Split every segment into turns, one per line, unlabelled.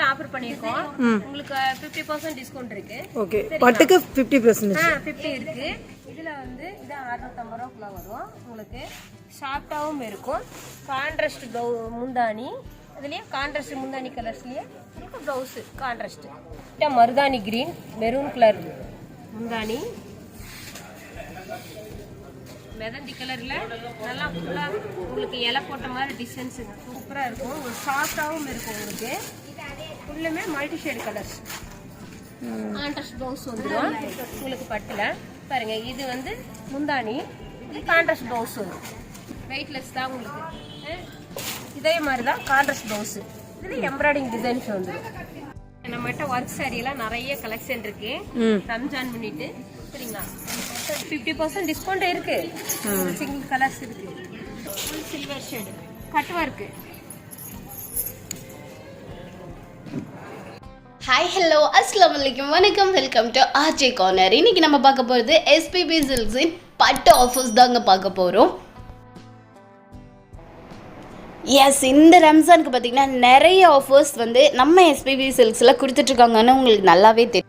பட்டுல offer பண்ணியிருக்கோம் உங்களுக்கு fifty percent discount இருக்கு.
ஓகே. பட்டுக்கு ஃபிஃப்டி பர்சன்டேஜ்
ஆ ஃபிஃப்டி இருக்கு. இதுல வந்து இது அறுநூத்தம்பது ரூபாக்குள்ள வரும். உங்களுக்கு ஷார்ட்டாகவும் இருக்கும். கான்ட்ராஸ்ட் முந்தானி அதுலயே கான்ட்ராஸ்ட் முந்தானி கலர்ஸ்லயே உங்களுக்கு ப்ளவுஸ் கான்ட்ராஸ்ட் மருதாணி கிரீன் மெரூன் கலர் முந்தானி மெதந்தி கலர்ல நல்லா ஃபுல்லா உங்களுக்கு இலை போட்ட மாதிரி டிசைன்ஸ் சூப்பரா இருக்கும். உங்களுக்கு சாஃப்டாகவும் இருக்கும் உங்களுக்கு. ஃபுல்லுமே multi shade colours contrast blouse வந்துடும் உங்களுக்கு பட்டுல. பாருங்க இது வந்து முந்தானி இது கான்ட்ராஸ்ட் ப்ளவுஸ் வரும் வெயிட்லெஸ் தான் உங்களுக்கு. இதே மாதிரி தான் கான்ட்ராஸ்ட் ப்ளவுஸ் இதுல எம்ப்ராய்டிங் டிசைன்ஸ் வந்துடும் நம்மகிட்ட ஒர்க் எல்லாம் நிறைய கலெக்ஷன் இருக்கு. ரம்ஜான் பண்ணிட்டு சரிங்களா? ஃபிஃப்டி பர்சன்ட் டிஸ்கவுண்ட் இருக்கு. சிங்கிள் கலர்ஸ் இருக்கு. Full silver shade cut work
hi hello அஸ்லாம் வலைக்கம் வணக்கம் வெல்கம் டு ஆர்ஜே கார்னர் இன்னைக்கு நம்ம பார்க்க போகிறது எஸ்பிபி சில்க்ஸின் பட்டு ஆஃபர்ஸ் தாங்க பார்க்க போகிறோம் எஸ் இந்த ரம்ஜானுக்கு பார்த்தீங்கன்னா நிறைய ஆஃபர்ஸ் வந்து நம்ம எஸ்பிபி சில்க்ஸில் கொடுத்துட்ருக்காங்கன்னு உங்களுக்கு நல்லாவே தெரியும்.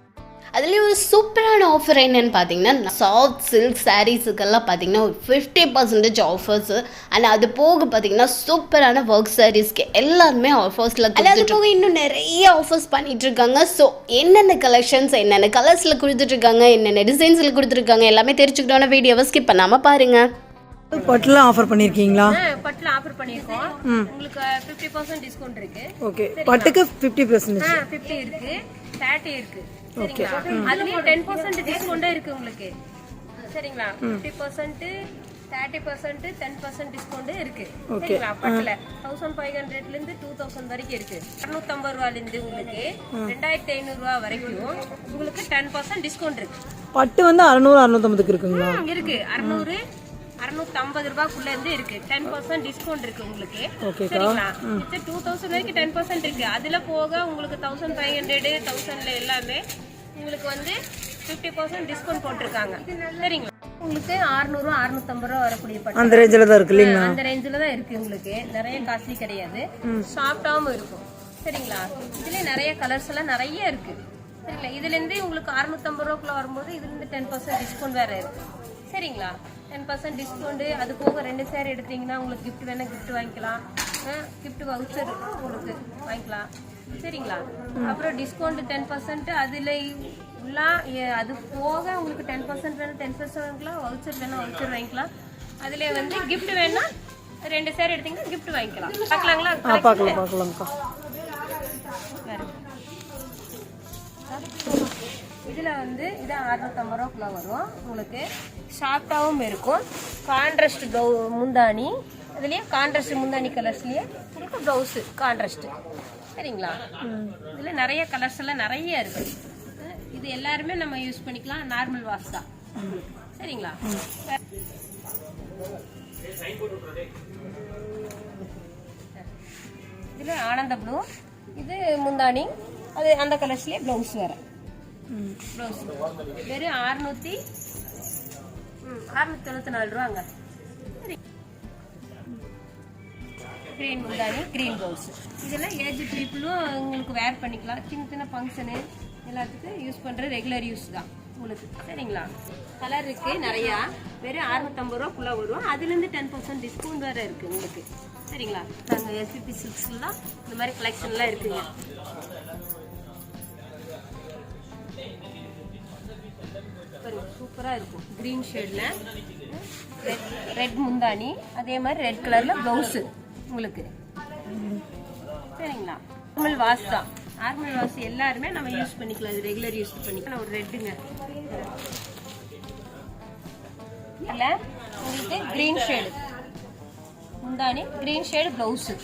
அதுலேயும் ஒரு சூப்பரான ஆஃபர் என்னன்னு பார்த்தீங்கன்னா சாஃப்ட் சில்க் சாரீஸுக்கெல்லாம் பார்த்தீங்கன்னா ஒரு ஃபிஃப்டி பர்சன்டேஜ் ஆஃபர்ஸு அண்ட் அது போக பார்த்தீங்கன்னா சூப்பரான ஒர்க் சாரீஸ்க்கு எல்லாருமே ஆஃபர்ஸில் அது போக இன்னும் நிறைய ஆஃபர்ஸ் பண்ணிட்டு இருக்காங்க ஸோ என்னென்ன கலெக்ஷன்ஸ் என்னென்ன கலர்ஸில் கொடுத்துட்ருக்காங்க என்னென்ன டிசைன்ஸில் கொடுத்துருக்காங்க எல்லாமே தெரிஞ்சுக்கிட்டோன்னா வீடியோவை ஸ்கிப் பண்ணாமல் பாருங்கள்
பட்டுல ஆஃபர் பண்ணியிருக்கீங்களா
பட்டுல ஆஃபர் பண்ணியிருக்கோம் உங்களுக்கு ஃபிஃப்டி பர்சன்ட் டிஸ்கவுண்ட் இருக்கு.
ஓகே பட்டுக்கு ஃபிஃப்டி பர்சன்டேஜ்
ஆ ஃபிஃப்டி இருக்கு. தேர்ட்டி இருக்கு. சரிங்களா? அதுலயும் டென் பர்சன்ட் டிஸ்கவுண்டும் இருக்கு உங்களுக்கு. சரிங்களா? Fifty percent thirty percent ten percent discount இருக்கு. சரிங்களா? பட்டுல தௌசண்ட் ஃபைவ் ஹண்ட்ரட்ல இருந்து டூ தௌசண்ட் வரைக்கும் இருக்கு. அறுநூத்தம்பது ரூபால இருந்து உங்களுக்கு ரெண்டாயிரத்தி ஐநூறு ரூபா வரைக்கும் உங்களுக்கு டென் பர்சன்ட் டிஸ்கவுண்ட் இருக்கு.
பட்டு வந்து அறநூறு அறுநூத்தம்பதுக்கு இருக்குங்களா?
இருக்கு. அறுநூறு அறுநூத்தி ஐம்பது ரூபாய்க்குள்ள இருந்து இருக்கு. டென் பர்சன்ட் டிஸ்கவுண்ட் இருக்கு உங்களுக்கு. சரிங்களா? டூ தௌசண்ட் வரைக்கும் டென் பர்சன்ட் இருக்கு. அதுல போக உங்களுக்கு தௌசண்ட் ஃபைவ் ஹண்ட்ரட் தௌசண்ட்ல எல்லாமே உங்களுக்கு வந்து ஃபிஃப்டி பர்சன்ட் டிஸ்கவுண்ட் போட்டிருக்காங்க. சரிங்களா? உங்களுக்கு அறுநூறு அறுநூத்தம்பது ரூபா வரக்கூடிய பட்டு
அந்த ரேஞ்சில் தான் இருக்கு இல்லைங்களா?
அந்த ரேஞ்சில் தான் இருக்கு உங்களுக்கு. நிறைய காஸ்ட்லி கிடையாது. சாஃப்டாகவும் இருக்கும். சரிங்களா? இதுல நிறைய கலர்ஸ் எல்லாம் நிறைய இருக்கு. சரிங்களா? இதுல இருந்து உங்களுக்கு அறுநூத்தம்பது ரூபாக்குள்ள வரும்போது இதுல இருந்து டென் பர்சன்ட் டிஸ்கவுண்ட் வேற இருக்கு. சரிங்களா? டென் பர்சன்ட் டிஸ்கவுண்ட் அது போக ரெண்டு சேர் எடுத்தீங்கன்னா உங்களுக்கு கிஃப்ட் வேணால் கிஃப்ட் வாங்கிக்கலாம். கிஃப்ட் வவுச்சர் உங்களுக்கு வாங்கிக்கலாம். சரிங்களா? அப்புறம் டிஸ்கவுண்ட் டென் பர்சன்ட் அதில் உள்ள அது போக உங்களுக்கு டென் பர்சன்ட் வேணும் டென் பர்சன்ட் வாங்கிக்கலாம். வவுச்சர் வேணும் வவுச்சர் வாங்கிக்கலாம். அதில் வந்து கிஃப்ட் வேணால் ரெண்டு சேர் எடுத்தீங்கன்னா கிஃப்ட் வாங்கிக்கலாம். பார்க்கலாங்களா?
பார்க்கலாம் பார்க்கலாம்க்கா.
இதில் வந்து இது அறுநூத்தம்பது ரூபாக்குள்ள வரும். உங்களுக்கு சாஃப்டாகவும் இருக்கும். கான்ட்ராஸ்ட் முந்தானி இதுலேயும் கான்ட்ராஸ்ட் முந்தானி கலர்ஸ்லேயே உங்களுக்கு ப்ளவுஸு கான்ட்ரஸ்ட்டு சரிங்களா? இதில் நிறைய கலர்ஸ் எல்லாம் நிறைய இருக்கு. இது எல்லாருமே நம்ம யூஸ் பண்ணிக்கலாம். நார்மல் வாஷ் தான். சரிங்களா? இதில் ஆனந்த ப்ளூ இது முந்தானி அது அந்த கலர்ஸ்லேயே ப்ளவுஸ் வேறு. ப்ளவுஸ் வெறும் அறுநூத்தி அறுநூத்தி தொண்ணூற்றி நாலு ரூபாங்க. க்ரீன் முந்தானி க்ரீன் ப்ளவுஸ் இதெல்லாம் ஏஜ் பீப்புளும் உங்களுக்கு வேர் பண்ணிக்கலாம். சின்ன சின்ன ஃபங்க்ஷனு எல்லாத்துக்கும் யூஸ் பண்ணுற ரெகுலர் யூஸ் தான் உங்களுக்கு. சரிங்களா? கலர் இருக்குது நிறையா. வெறும் அறுநூத்தம்பது ரூபாக்குள்ளே வரும். அதுலேருந்து டென் பர்சன்ட் டிஸ்கவுண்ட் வேறு இருக்குது உங்களுக்கு. சரிங்களா? நாங்கள் எஸ்பிபி சில்க்ஸ்லாம் இந்த மாதிரி கலெக்ஷன்லாம் இருக்குங்க. சூப்பராக இருக்கும். க்ரீன் ஷேடில் ரெட் ரெட் முந்தானி அதே மாதிரி ரெட் கலரில் ப்ளவுஸு உங்களுக்கு. சரிங்களா? நார்மல் வாஷ் தான். நார்மல் வாஷ் எல்லாருமே நம்ம யூஸ் பண்ணிக்கலாம். இது ரெகுலர் யூஸ் பண்ணிக்கலாம். ஒரு ரெட்டுங்க இல்லை உங்களுக்கு க்ரீன் ஷேடு முந்தானி க்ரீன் ஷேடு ப்ளவுஸு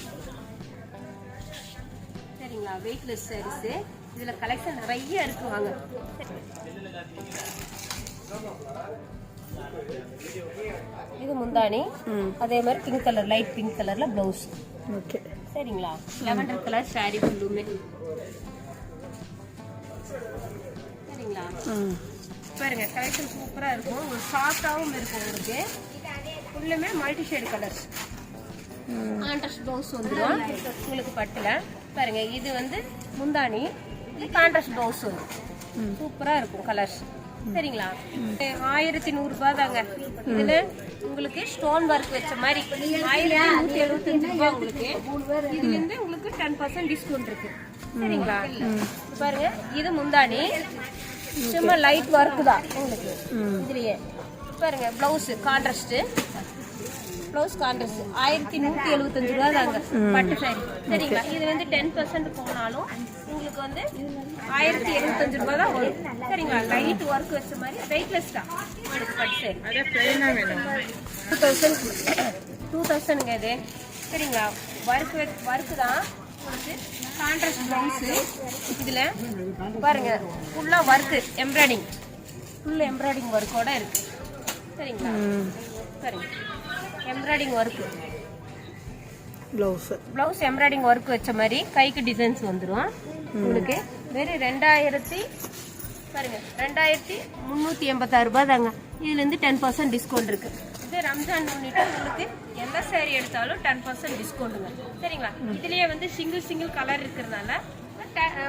சரிங்களா? வெயிட்லெஸ் சாரீஸு இதில் கலெக்ஷன் நிறைய இருக்கு வாங்க. இது முந்தானி அதே மாதிரி பிங்க் கலர் லைட் பிங்க் கலர்ல ப்ளவுஸ்
ஓகே.
சரிங்களா? லெவண்டர் கலர் சாரி ஃபுல்லுமே சரிங்களா? பாருங்க கலெக்ஷன் சூப்பரா இருக்கும். ஒரு சாஃப்டாகவும் இருக்கும் உங்களுக்கு. ஃபுல்லுமே multi shade colours contrast blouse வந்துடும் உங்களுக்கு பட்டுல. பாருங்க இது வந்து முந்தானி இது கான்ட்ராஸ்ட் ப்ளவுஸ் வரும் சூப்பரா இருக்கும் கலர்ஸ் சரிங்களா? ஆயிரத்தி நூறு ரூபாய் தாங்க இதுல உங்களுக்கு ஸ்டோன் ஒர்க் வச்ச மாதிரி ஆயிரத்தி நூத்தி எழுபத்தஞ்சு ரூபாய் உங்களுக்கு. இதுல இருந்து உங்களுக்கு டென் பர்சன்ட் டிஸ்கவுண்ட் இருக்கு. சரிங்களா? பாருங்க இது முந்தானி சும்மா லைட் ஒர்க் தான் உங்களுக்கு. இதுலயே. பாருங்க பிளவுஸ் கான்ட்ராஸ்ட் ப்ளவுஸ் கான்ட்ராஸ்ட் ஆயிரத்தி நூற்றி எழுபத்தஞ்சு ரூபா தாங்க பட்டு சாரி சரிங்களா? இது வந்து டென் பர்சன்ட் போனாலும் உங்களுக்கு வந்து ஆயிரத்தி எழுபத்தஞ்சு ரூபா தான் வரும். சரிங்களா? லைட் ஒர்க் வச்ச மாதிரி வெயிட்லெஸ் தான். உங்களுக்கு பட்டு சாரி டூ தௌசண்ட் டூ தௌசண்ட்ங்க இது. சரிங்களா? ஒர்க் ஒர்க் தான். உங்களுக்கு கான்ட்ராஸ்ட் ப்ளவுஸு இதில் பாருங்க ஃபுல்லாக ஒர்க்கு எம்ப்ராய்டிங் ஃபுல் எம்ப்ராய்டிங் ஒர்க்கோட இருக்கு. சரிங்களா? சரிங்க. Embroidering work
blouse
blouse embroidering work வச்ச மாதிரி கைக்கு டிசைன்ஸ் வந்துடும் உங்களுக்கு வெறும் ரெண்டாயிரத்தி பாருங்க ரெண்டாயிரத்தி முந்நூற்றி எண்பத்தாறு ரூபாய் தாங்க. இதுலேருந்து டென் பர்சன்ட் டிஸ்கவுண்ட் இருக்கு. இது ரம்ஜான் முன்னிட்டு உங்களுக்கு எந்த சேரீ எடுத்தாலும் டென் பர்சன்ட் டிஸ்கவுண்ட்டுங்க சரிங்களா? இதுலேயே வந்து சிங்கிள் சிங்கிள் கலர் இருக்கிறதுனால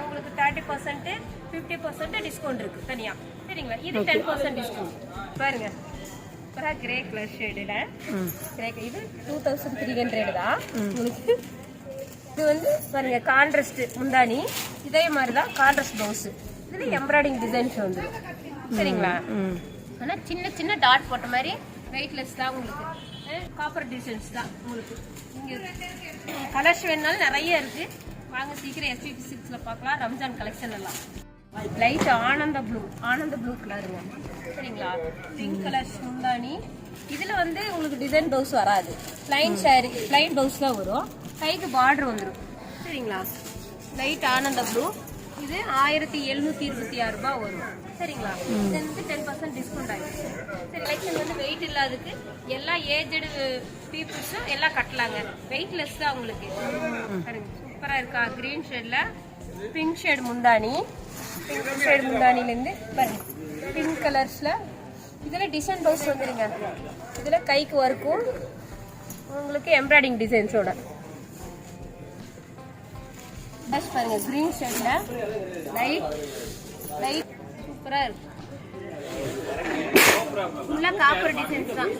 உங்களுக்கு thirty percent fifty percent discount இருக்கு தனியா. சரிங்களா? இது டென் பர்சன்ட் டிஸ்கவுண்ட் பாருங்க. அப்புறம் கிரே கலர் ஷேடில் கிரே இது டூ தௌசண்ட் த்ரீ ஹண்ட்ரட் தான் உங்களுக்கு? இது வந்து பாருங்க கான்ட்ராஸ்ட் முந்தானி இதே மாதிரி தான் கான்ட்ராஸ்ட் ப்ளவுஸ் இதுல எம்ப்ராய்டிங் டிசைன்ஸ் வந்துடும் சரிங்களா? ஆனா சின்ன சின்ன டாட் போட்ட மாதிரி வெயிட்லெஸ் தான் உங்களுக்கு. காப்பர் டிசைன்ஸ் தான் உங்களுக்கு. இங்க கலர்ஸ் வேணாலும் நிறைய இருக்கு. வாங்க சீக்கிரம் எஸ்பிபி சிக்ஸ்ல பார்க்கலாம். ரம்ஜான் கலெக்ஷன் எல்லாம். லைட் ஆனந்த ப்ளூ ஆனந்த ப்ளூ கலர் சரிங்களா? பிங்க் கலர் முந்தானி இதில் வந்து உங்களுக்கு டிசைன் ப்ளவுஸ் வராது. ப்ளைன் ஷேரி ப்ளைன் ப்ளவுஸ் தான் வரும். கைக்கு பார்டர் வந்துடும் சரிங்களா? லைட் ஆனந்த ப்ளூ இது ஆயிரத்தி எழுநூத்தி இருபத்தி ஆறு ரூபாய் வரும். சரிங்களா? இது வந்து டென் பர்சன்ட் டிஸ்கவுண்ட் ஆகிடுச்சு சரி கலெக்ஷன் வந்து வெயிட் இல்லாததுக்கு எல்லா ஏஜடு பீப்புள்ஸும் எல்லாம் கட்டலாங்க. வெயிட்லெஸ் தான் உங்களுக்கு. சூப்பராக இருக்கா? க்ரீன் ஷேடில் பிங்க் ஷேட் முந்தானி ஷேட் முந்தானிலேருந்து பாருங்க. பிங்க் கலர்ஸில் இதில் டிசைன் ப்ளவுஸ் வந்துடுங்க இதில் கைக்கு ஒர்க்கும் உங்களுக்கு எம்ப்ராய்டிங் டிசைன்ஸோட பஸ் பாருங்கள் க்ரீன் ஷேட்ல லைட் லைட் சூப்பராக இருக்கும் ஃபுல்லாக காப்பர் டிசைன்ஸ் தான்.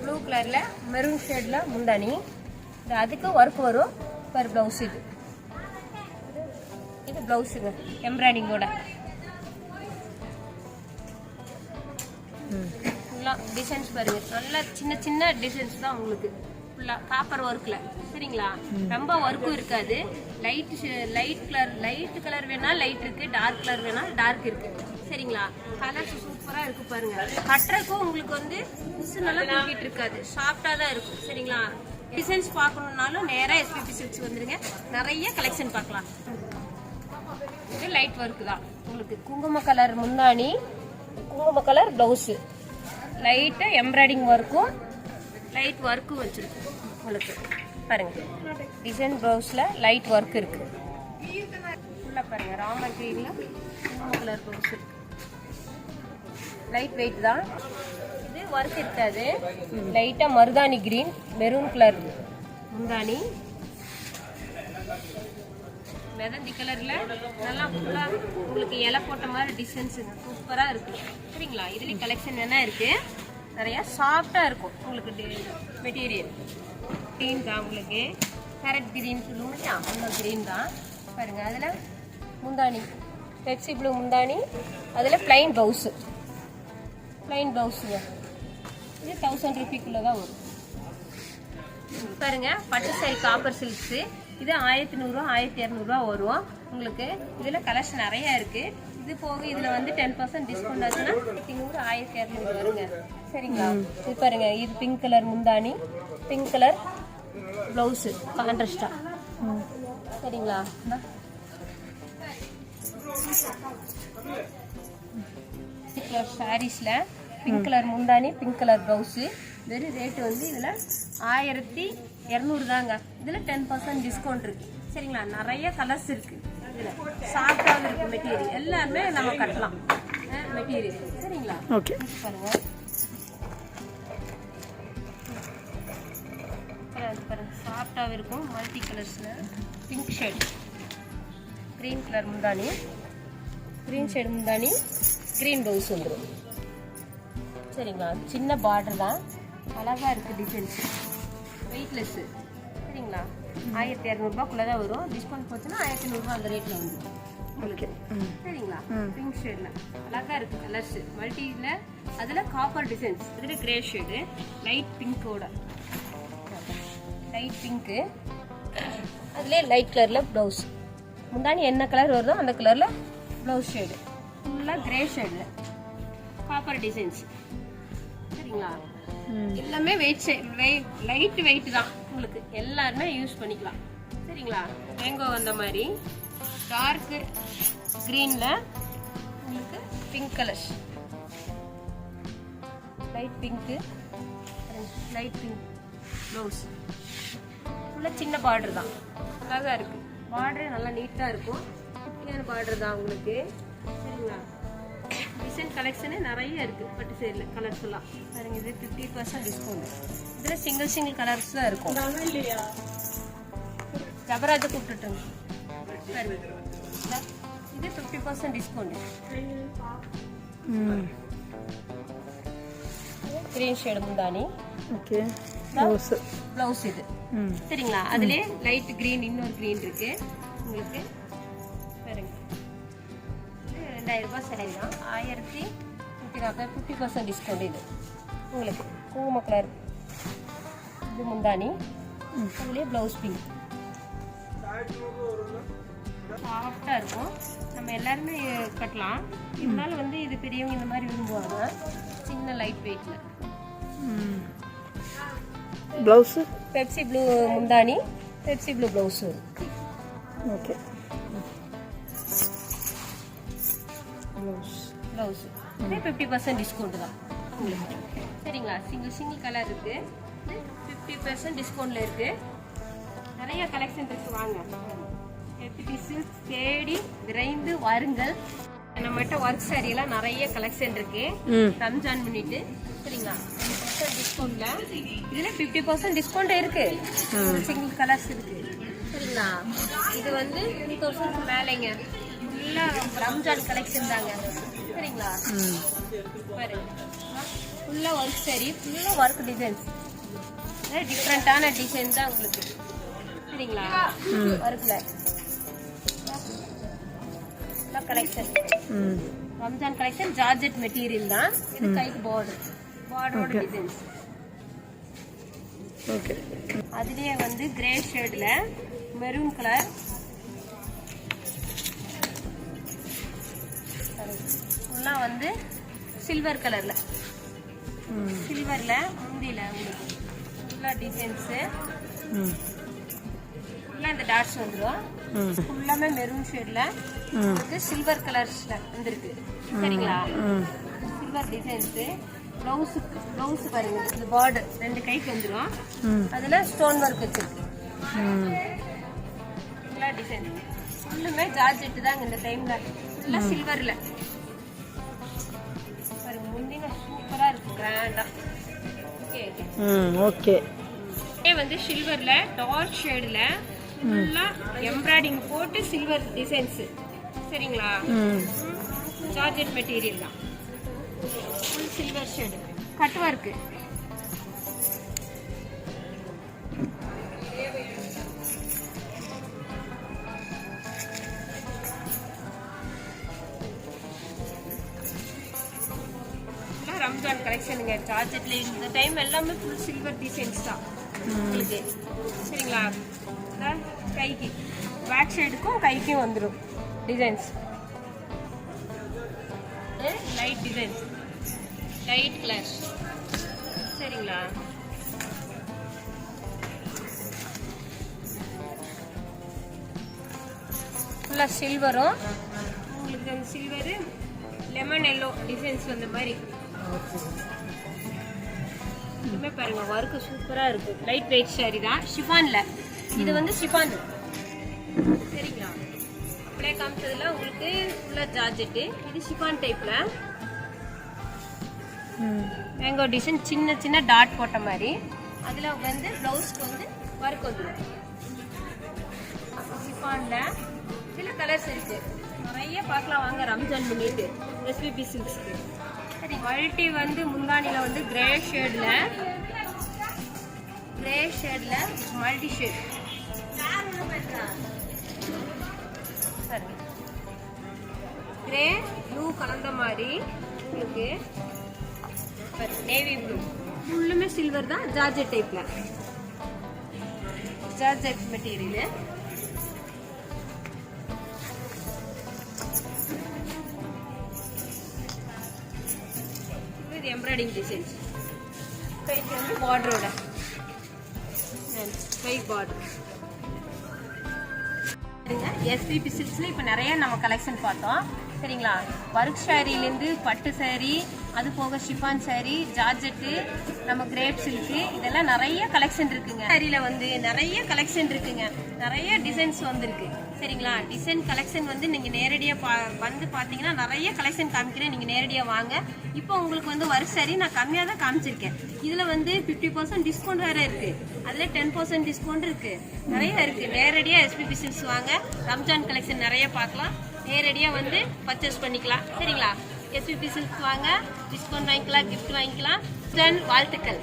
ப்ளூ கலரில் மெரூன் ஷேடில் முந்தானி. இது அதுக்கு ஒர்க் வரும் பர் ப்ளவுஸ் இது. இது பிளவுஸுங்க எம்ப்ராய்டிங்கோட. ஃபுல்லாக டிசைன்ஸ் பாருங்க. நல்லா சின்ன சின்ன டிசைன்ஸ் தான் உங்களுக்கு. ஃபுல்லாக காப்பர் ஒர்க்கில் சரிங்களா? ரொம்ப ஒர்க்கும் இருக்காது. Light light colour light colour வேணால் லைட் இருக்குது டார்க் கலர் வேணால் டார்க் இருக்குது சரிங்களா? கலர்ஸ் சூப்பராக இருக்கு பாருங்கள் கட்டுறதுக்கும் உங்களுக்கு வந்து மிஸ் நல்லா தூக்கிட்டு இருக்காது. சாஃப்டாக தான் இருக்கும். சரிங்களா? டிசைன்ஸ் பார்க்கணுன்னாலும் நேராக எஸ்பிபி சில்க்ஸ் வந்துருங்க. நிறைய கலெக்ஷன் பார்க்கலாம். இது லைட் ஒர்க் தான். உங்களுக்கு குங்கும கலர் முந்தானி குங்கும கலர் ப்ளவுஸு லைட்டாக எம்ப்ராய்டிங் ஒர்க்கும் லைட் ஒர்க்கும் வச்சுருக்கும் உங்களுக்கு. பாருங்க. டிசைன் ப்ளவுஸில் லைட் ஒர்க் இருக்கு. ஃபுல்லாக பாருங்க ராமர் க்ரீனில் குங்கும கலர் ப்ளவுஸ் லைட் வெயிட் தான். இது ஒர்க் இருக்காது. லைட்டாக மருதாணி கிரீன் மெரூன் கலர் முந்தானி மெதந்தி கலரில் நல்லா ஃபுல்லாக உங்களுக்கு இலை போட்ட மாதிரி டிசைன்ஸுங்க சூப்பராக இருக்குது சரிங்களா? இதுலேயும் கலெக்ஷன் என்ன இருக்குது நிறையா சாஃப்டாக இருக்கும் உங்களுக்கு மெட்டீரியல் க்ரீன் தான் உங்களுக்கு. கேரட் கிரீன் சொல்லுவோம் இல்லையா? அந்த க்ரீன் தான். பாருங்கள் அதில் முந்தானி பெப்சி ப்ளூ முந்தானி அதில் ப்ளைன் ப்ளவுஸு ப்ளைன் ப்ளவுஸுங்க இது தௌசண்ட் ருபீக்குள்ளே தான் வரும். பாருங்க பட்டு சாரி காப்பர் சில்க்ஸு இது ஆயிரத்தி நூறுரூவா ஆயிரத்தி இரநூறுவா வரும். உங்களுக்கு இதில் கலெக்ஷன் நிறைய இருக்கு. இது போக இதில் வந்து டென் பர்சன்ட் டிஸ்கவுண்ட் ஆச்சுன்னா ஆயிரத்தி நூறு ஆயிரத்தி இரநூறு வருங்க. சரிங்களா? இது பாருங்க இது பிங்க் கலர் முந்தானி பிங்க் கலர் ப்ளவுஸு கான்ட்ராஸ்டா சரிங்களா? கலர் சாரீஸில் பிங்க் கலர் முந்தானி பிங்க் கலர் ப்ளவுஸு வெறும் ரேட்டு வந்து இதில் ஆயிரத்தி இரநூறு தாங்க. இதில் டென் பர்சன்ட் டிஸ்கவுண்ட் இருக்கு. சரிங்களா? நிறைய கலர்ஸ் இருக்கு. இதில் சாஃப்டாக இருக்கு மெட்டீரியல் எல்லாமே நம்ம கட்டலாம். மெட்டீரியல் சரிங்களா?
ஓகே
யூஸ் பாருங்க. பாருங்க, பாருங்க சாஃப்டாக இருக்கும். மல்டி கலர்ஸில் பிங்க் ஷேட் க்ரீன் கலர் முந்தானி க்ரீன் ஷேட் முந்தானி க்ரீன் ப்ளவுஸ் வந்துடும் சரிங்களா? சின்ன பார்டர் தான். அழகாக இருக்குது டிசைன்ஸ் வெயிட்லெஸ்ஸு சரிங்களா? ஆயிரத்தி இரநூறுபாக்குள்ளே தான் வரும். டிஸ்கவுண்ட் போச்சுன்னா ஆயிரத்தி நூறுரூவா அந்த ரேட்டில் வந்துடும் உங்களுக்கு. சரிங்களா? பிங்க் ஷேடில் அழகாக இருக்குது கலர்ஸ் மல்டியில் அதில் காப்பர் டிசைன்ஸ் இதில் கிரே ஷேடு லைட் பிங்கோட லைட் பிங்க்கு அதுலேயே லைட் கலரில் ப்ளவுஸ் முந்தானி என்ன கலர் வருதோ அந்த கலரில் ப்ளவுஸ் ஷேடு ஃபுல்லாக கிரே ஷேடில் காப்பர் டிசைன்ஸ் சரிங்களா? எல்லாமே வெயிட் லைட் வெயிட் தான் உங்களுக்கு. எல்லாருமே யூஸ் பண்ணிக்கலாம். சரிங்களா? மேங்கோ வந்த மாதிரி டார்க் க்ரீனில் உங்களுக்கு pink colour light pink light pink blouse ஃபுல்லாக சின்ன பார்டர் தான். அழகாக இருக்குது பார்டரே நல்லா நீட்டாக இருக்கும். குட்டியான பார்டர் தான் உங்களுக்கு. சரிங்களா? டிசைன் கலெக்ஷனே நிறைய இருக்குது பட்டு சேரில் கலர்ஸ் எல்லாம். பாருங்க இது ஃபிஃப்டி பர்சன்ட் டிஸ்கவுண்ட் இதில் சிங்கிள் சிங்கிள் கலர்ஸ் தான் இருக்கும். ஜபராஜை கூப்பிட்டுட்டுங்க இது? Fifty percent discount green shade முந்தானி
ஓகே. ப்ளவுஸு
ப்ளவுஸ் இது.
ம்.
சரிங்களா? அதுலேயே லைட் க்ரீன் இன்னொரு க்ரீன் இருக்கு. உங்களுக்கு ரெண்டாயிரம் ரூபாய் தான். ஆயிரத்தி நூற்றி நாற்பது ஃபிஃப்டி பர்சன்ட் டிஸ்கவுண்ட் இது. உங்களுக்கு குங்கும கலர் இது முந்தானி அதுலேயே ப்ளவுஸ் பிங்க் சாஃப்டாக இருக்கும். நம்ம எல்லாருமே கட்டலாம். இருந்தாலும் வந்து இது பெரியவங்க இந்த மாதிரி விரும்புவாங்க. சின்ன லைட் வெயிட்டில்
ப்ளவுஸு
பெப்சி ப்ளூ முந்தானி பெப்சி ப்ளூ ப்ளவுஸ் வரும்
ஓகே ப்ளவுஸ்
ப்ளவுஸ் இதே ஃபிஃப்டி பர்சன்ட் டிஸ்கவுண்ட் தான். உங்களுக்கு சரிங்களா? சிங்கிள் சிங்கிள் கலர் இருக்கு. ஃபிஃப்டி பர்சன்ட் டிஸ்கவுண்ட்ல இருக்கு. நிறைய கலெக்ஷன் இருக்கு வாங்க. சில்க் தேடி விரைந்து வாருங்கள். நம்மகிட்ட ஒர்க் எல்லாம் நிறைய கலெக்ஷன் இருக்கு. ரம்ஜான் முன்னிட்டு. சரிங்களா? டிஸ்கவுண்ட்ல இதுல ஃபிஃப்டி பர்சன்ட் டிஸ்கவுண்ட் இருக்கு. சிங்கிள் கலர்ஸ் இருக்கு. சரிங்களா? இது வந்து த்ரீ தௌசண்ட் மேலேங்க. ஃபுல்லா ரம்ஜான் கலெக்ஷன் தாங்க. சரிங்களா?
ம்.
பாருங்க ஃபுல்லா ஒர்க் சரி ஃபுல்லா ஒர்க் டிசைன்ஸ் டிஃப்ரெண்டான டிசைன் தான் உங்களுக்கு. சரிங்களா? ஒர்க்ல collection Ramzan collection georgette material தான். இது கைக்கு பார்டர் பார்டரோட டிசைன்ஸ்
ஓகே.
அதுலயே வந்து கிரே ஷேட்ல மெரூன் கலர் ஃபுல்லா வந்து சில்வர் கலர்ல சில்வர்ல முந்தியில உங்களுக்கு ஃபுல்லா டிசைன்ஸ் ஃபுல்லா இந்த டாட்ஸ் வந்துடும் ஃபுல்லாமே மெரூன் ஷேட்ல வந்து சில்வர் கலர்ஸ்ல வந்திருக்கு. சரிங்களா? சில்வர் டிசைன்ஸ் ப்ளவுஸுக்கு ப்ளவுஸ் பாருங்க. இந்த பார்டர் ரெண்டு கைக்கு வந்துடும் அதுல ஸ்டோன் ஒர்க் வச்சிருக்கு. ஃபுல்லா டிசைன் ஃபுல்லுமே ஜார்ஜெட் தாங்க இந்த டைம்ல ஃபுல்லா சில்வர்ல ஓகே
ம் ஓகே
இதே வந்து சில்வர்ல டார்க் ஷேட்ல ஃபுல்லா எம்ப்ராய்டிங் போட்டு சில்வர் டிசைன்ஸ் சரிங்களா? ஜார்ஜெட் மெட்டீரியல் தான் full silver shade cut work டிசைனுங்க ஜார்ஜெட்ல இந்த டைம் எல்லாமே ஃபுல் சில்வர் டிசைன்ஸ் தான். உங்களுக்கு. சரிங்களா? கைக்கு. பேக் சைடுக்கும் கைக்கும் வந்துடும் designs light designs light colour சரிங்களா? ஃபுல்லாக சில்வரும் உங்களுக்கு அந்த சில்வரு லெமன் எல்லோ டிசைன்ஸ் வந்த மாதிரி. இதுமே பாருங்க ஒர்க்கு சூப்பராக இருக்கு. லைட் வெயிட் சாரி தான் ஷிஃபானில். இது வந்து ஷிஃபான். சரிங்களா? அப்படியே காமிச்சதுல உங்களுக்கு ஃபுல்லாக ஜார்ஜெட்டு இது ஷிஃபான் டைப்பில் மேங்கோ டிசைன் சின்ன சின்ன டாட் போட்ட மாதிரி. அதில் வந்து ப்ளவுஸ்க்கு வந்து ஒர்க் வந்துடும் சிஃபானில் சில கலர்ஸ் இருக்கு. நிறைய பார்க்கலாம். வாங்க ரம்ஜான் பண்ணிட்டு எஸ்பிபி சில்க்ஸ்க்கு குவாலிட்டி மல்டி வந்து முந்தானியில் வந்து கிரே ஷேடில் கிரே ஷேடில் மல்டி ஷேட் சரி. கிரே ப்ளூ கலந்த மாதிரி உங்களுக்கு நேவி ப்ளூ ஃபுல்லுமே சில்வர் தான் ஜார்ஜெட் டைப்பில் ஜார்ஜெட் மெட்டீரியலு இது எம்ப்ராய்டிங் டிசைன்ஸ் கைக்கு வந்து பார்டரோட கை பார்டர் எஸ்பிபி சில்க்ஸில் இப்போ நிறைய நம்ம கலெக்ஷன் பார்த்தோம். சரிங்களா? ஒர்க் ஷாரிலேருந்து பட்டு சேரீ அது போக ஷிஃபான் சேரீ ஜார்ஜெட்டு நம்ம கிரேப் சில்க்கு இதெல்லாம் நிறைய கலெக்ஷன் இருக்குங்க. சாரியில் வந்து நிறைய கலெக்ஷன் இருக்குங்க. நிறைய டிசைன்ஸ் வந்துருக்கு. சரிங்களா? டிசைன் கலெக்ஷன் வந்து நீங்கள் நேரடியாக பா வந்து பார்த்தீங்கன்னா நிறைய கலெக்ஷன் காமிக்கிறேன். நீங்கள் நேரடியாக வாங்க. இப்போ உங்களுக்கு வந்து ஒர்க் நான் கம்மியாக தான் காமிச்சிருக்கேன். இதில் வந்து ஃபிஃப்டி பர்சன்ட் டிஸ்கவுண்ட் வேறு இருக்குது அதில் டென் பர்சன்ட் டிஸ்கவுண்ட் இருக்குது நிறைய இருக்குது நேரடியாக எஸ்பிபி சில்க்ஸ் வாங்க. ரம்ஜான் கலெக்ஷன் நிறைய பார்க்கலாம் நேரடியாக வந்து பர்ச்சேஸ் பண்ணிக்கலாம். சரிங்களா? எஸ்பிபி சில்க்ஸ் வாங்க. டிஸ்கவுண்ட் வாங்கிக்கலாம் கிஃப்ட் வாங்கிக்கலாம். வாழ்த்துக்கள்.